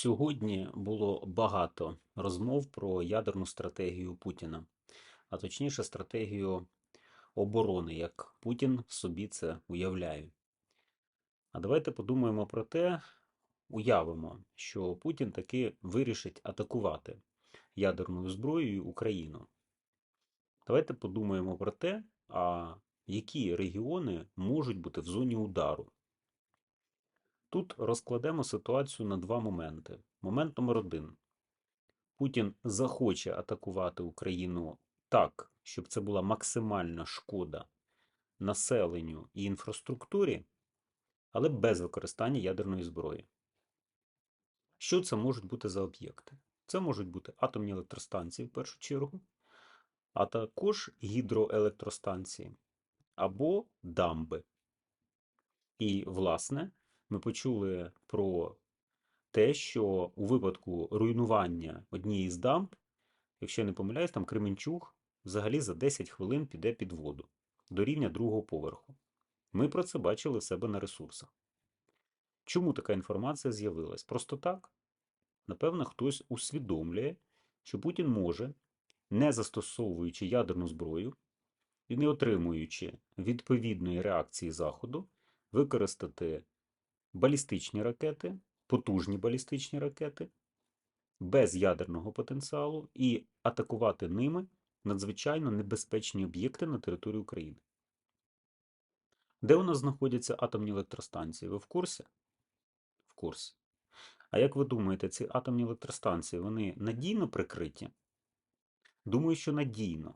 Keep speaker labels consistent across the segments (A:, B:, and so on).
A: Сьогодні було багато розмов про ядерну стратегію Путіна, а точніше стратегію оборони, як Путін собі це уявляє. А давайте подумаємо про те, уявимо, що Путін таки вирішить атакувати ядерною зброєю Україну. Давайте подумаємо про те, а які регіони можуть бути в зоні удару. Тут розкладемо ситуацію на два моменти. Момент номер один. Путін захоче атакувати Україну так, щоб це була максимальна шкода населенню і інфраструктурі, але без використання ядерної зброї. Що це можуть бути за об'єкти? Це можуть бути атомні електростанції в першу чергу, а також гідроелектростанції або дамби. І, власне, ми почули про те, що у випадку руйнування однієї з дамб, якщо я не помиляюсь, там Кременчуг взагалі за 10 хвилин піде під воду до рівня другого поверху. Ми про це бачили в себе на ресурсах. Чому така інформація з'явилась? Просто так. Напевно, хтось усвідомлює, що Путін може, не застосовуючи ядерну зброю і не отримуючи відповідної реакції Заходу, використати балістичні ракети, потужні балістичні ракети без ядерного потенціалу і атакувати ними надзвичайно небезпечні об'єкти на території України. Де у нас знаходяться атомні електростанції? Ви в курсі? В курсі. А як ви думаєте, ці атомні електростанції вони надійно прикриті? Думаю, що надійно.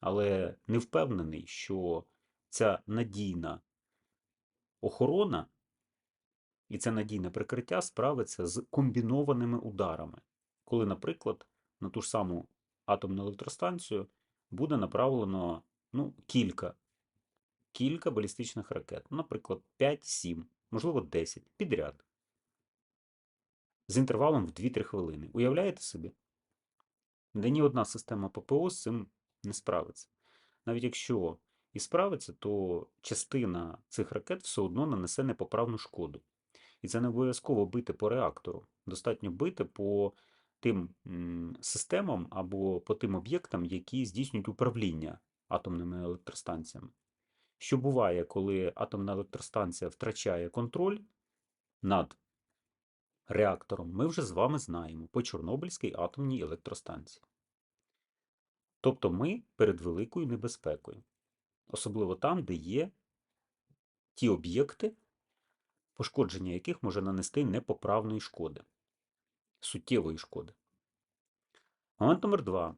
A: Але не впевнений, що ця надійна охорона і це надійне прикриття справиться з комбінованими ударами, коли, наприклад, на ту ж саму атомну електростанцію буде направлено ну, кілька кілька балістичних ракет, наприклад, 5-7, можливо, 10 підряд. З інтервалом в 2-3 хвилини. Уявляєте собі? Де ні одна система ППО з цим не справиться. Навіть якщо і справиться, то частина цих ракет все одно нанесе непоправну шкоду. І це не обов'язково бити по реактору. Достатньо бити по тим системам або по тим об'єктам, які здійснюють управління атомними електростанціями. Що буває, коли атомна електростанція втрачає контроль над реактором, ми вже з вами знаємо по Чорнобильській атомній електростанції. Тобто ми перед великою небезпекою, особливо там, де є ті об'єкти, пошкодження яких може нанести непоправної шкоди, суттєвої шкоди. Момент номер два.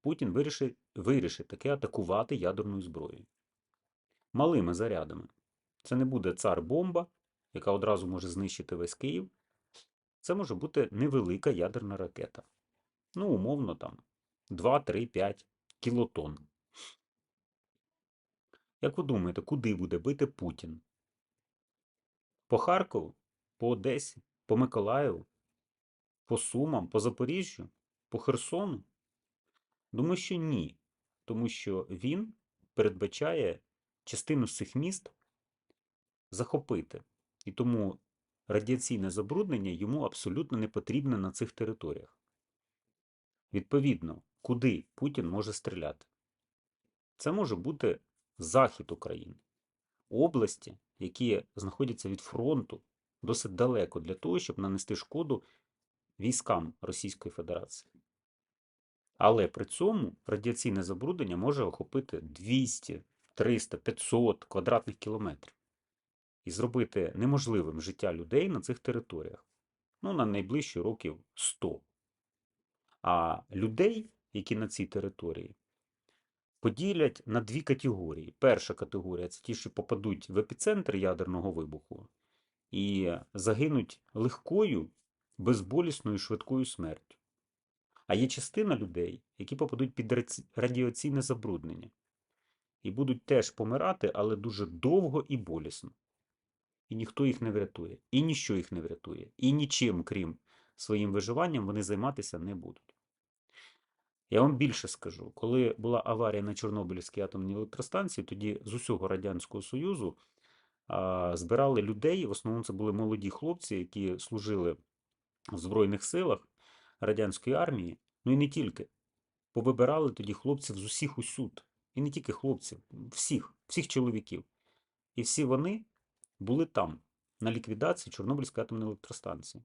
A: Путін вирішить, вирішить таки атакувати ядерною зброєю. Малими зарядами. Це не буде цар-бомба, яка одразу може знищити весь Київ. Це може бути невелика ядерна ракета. Ну, умовно, там 2, 3, 5 кілотон. Як ви думаєте, куди буде бити Путін? По Харкову, по Одесі, по Миколаєву, по Сумам, по Запоріжжю, по Херсону? Думаю, що ні. Тому що він передбачає частину з цих міст захопити. І тому радіаційне забруднення йому абсолютно не потрібне на цих територіях. Відповідно, куди Путін може стріляти? Це може бути захід України, області, які знаходяться від фронту досить далеко для того, щоб нанести шкоду військам Російської Федерації. Але при цьому радіаційне забруднення може охопити 200, 300, 500 квадратних кілометрів і зробити неможливим життя людей на цих територіях. Ну, на найближчі років 100. А людей, які на цій території, поділять на дві категорії. Перша категорія це ті, що попадуть в епіцентр ядерного вибуху і загинуть легкою, безболісною швидкою смертю. А є частина людей, які попадуть під радіаційне забруднення і будуть теж помирати, але дуже довго і болісно. І ніхто їх не врятує, і ніщо їх не врятує, і нічим, крім своїм виживанням, вони займатися не будуть. Я вам більше скажу, коли була аварія на Чорнобильській атомній електростанції, тоді з усього Радянського Союзу а, збирали людей. В основному це були молоді хлопці, які служили в Збройних силах радянської армії, ну і не тільки, повибирали тоді хлопців з усіх усюд. І не тільки хлопців, всіх, всіх чоловіків. І всі вони були там, на ліквідації Чорнобильської атомної електростанції.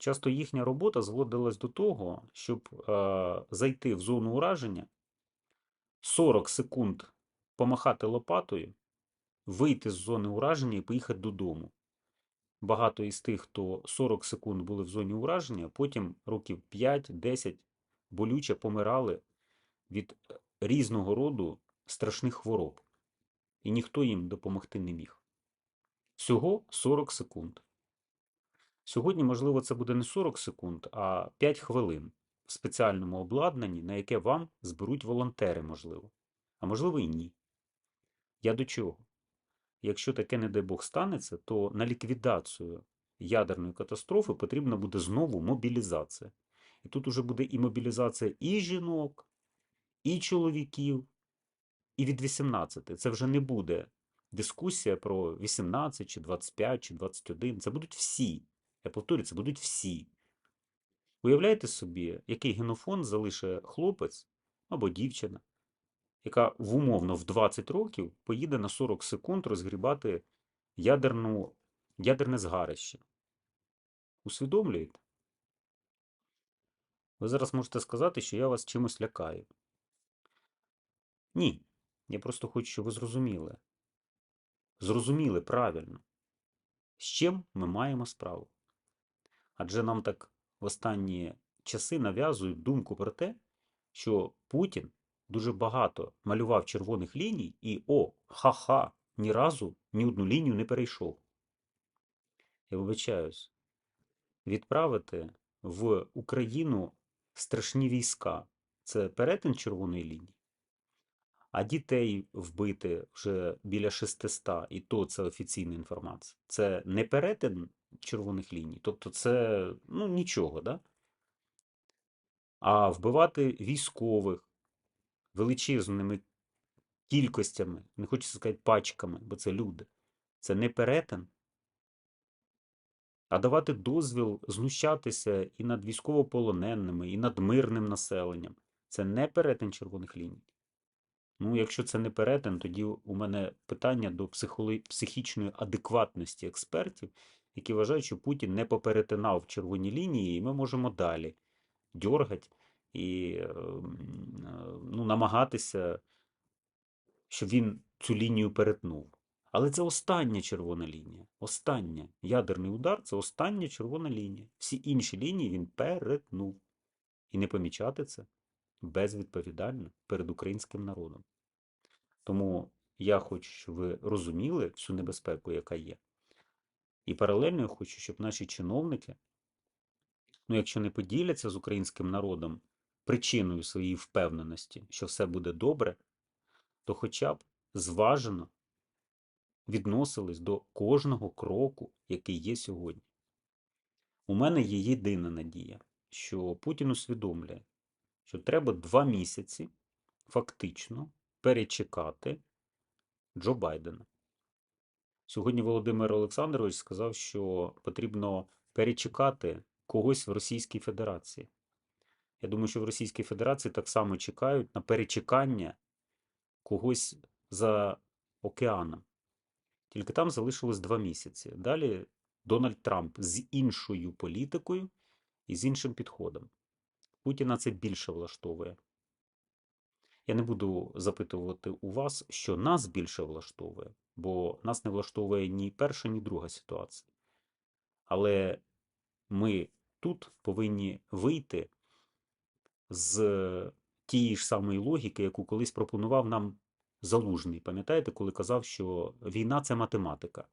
A: Часто їхня робота зводилась до того, щоб е, зайти в зону ураження, 40 секунд помахати лопатою, вийти з зони ураження і поїхати додому. Багато із тих, хто 40 секунд були в зоні ураження, потім років 5-10 болюче помирали від різного роду страшних хвороб. І ніхто їм допомогти не міг. Всього 40 секунд. Сьогодні, можливо, це буде не 40 секунд, а 5 хвилин в спеціальному обладнанні, на яке вам зберуть волонтери, можливо. А можливо і ні. Я до чого? Якщо таке, не дай Бог, станеться, то на ліквідацію ядерної катастрофи потрібна буде знову мобілізація. І тут уже буде і мобілізація і жінок, і чоловіків, і від 18. Це вже не буде дискусія про 18 чи 25 чи 21. Це будуть всі. Я повторюю, це будуть всі. Уявляєте собі, який генофонд залишить хлопець або дівчина, яка в умовно в 20 років поїде на 40 секунд розгрібати ядерну, ядерне згарище. Усвідомлюєте? Ви зараз можете сказати, що я вас чимось лякаю. Ні. Я просто хочу, щоб ви зрозуміли. Зрозуміли правильно, з чим ми маємо справу. Адже нам так в останні часи нав'язують думку про те, що Путін дуже багато малював червоних ліній і о, ха-ха, ні разу ні одну лінію не перейшов. Я вибачаюсь, відправити в Україну страшні війська це перетин червоної лінії, а дітей вбити вже біля 600, і то це офіційна інформація. Це не перетин червоних ліній, тобто це ну, нічого, да? а вбивати військових величезними кількостями, не хочеться сказати пачками, бо це люди. Це не перетин, а давати дозвіл знущатися і над військовополоненими, і над мирним населенням. Це не перетин червоних ліній. Ну, якщо це не перетин, тоді у мене питання до психічної адекватності експертів, які вважають, що Путін не поперетинав червоні лінії, і ми можемо далі дьоргати і е, ну, намагатися, щоб він цю лінію перетнув. Але це остання червона лінія. Остання. Ядерний удар це остання червона лінія. Всі інші лінії він перетнув. І не помічати це безвідповідально перед українським народом. Тому я хочу, щоб ви розуміли всю небезпеку, яка є. І паралельно я хочу, щоб наші чиновники, ну, якщо не поділяться з українським народом причиною своєї впевненості, що все буде добре, то хоча б зважено відносились до кожного кроку, який є сьогодні. У мене є єдина надія, що Путін усвідомлює, що треба два місяці фактично перечекати Джо Байдена. Сьогодні Володимир Олександрович сказав, що потрібно перечекати когось в Російській Федерації. Я думаю, що в Російській Федерації так само чекають на перечекання когось за океаном. Тільки там залишилось два місяці. Далі Дональд Трамп з іншою політикою і з іншим підходом. Путіна це більше влаштовує. Я не буду запитувати у вас, що нас більше влаштовує, бо нас не влаштовує ні перша, ні друга ситуація. Але ми тут повинні вийти з тієї ж самої логіки, яку колись пропонував нам Залужний. Пам'ятаєте, коли казав, що війна це математика.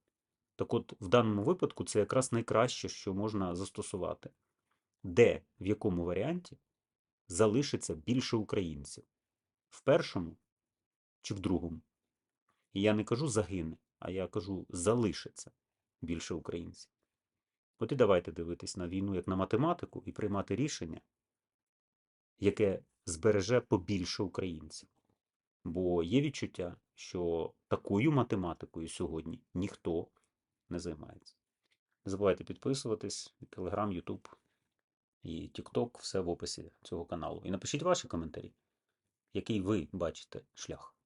A: Так от, в даному випадку, це якраз найкраще, що можна застосувати. Де, в якому варіанті залишиться більше українців? В першому чи в другому? І я не кажу загине, а я кажу залишиться більше українців. От і давайте дивитись на війну як на математику і приймати рішення, яке збереже побільше українців. Бо є відчуття, що такою математикою сьогодні ніхто не займається. Не забувайте підписуватись, Телеграм, Ютуб і TikTok, все в описі цього каналу. І напишіть ваші коментарі, який ви бачите шлях.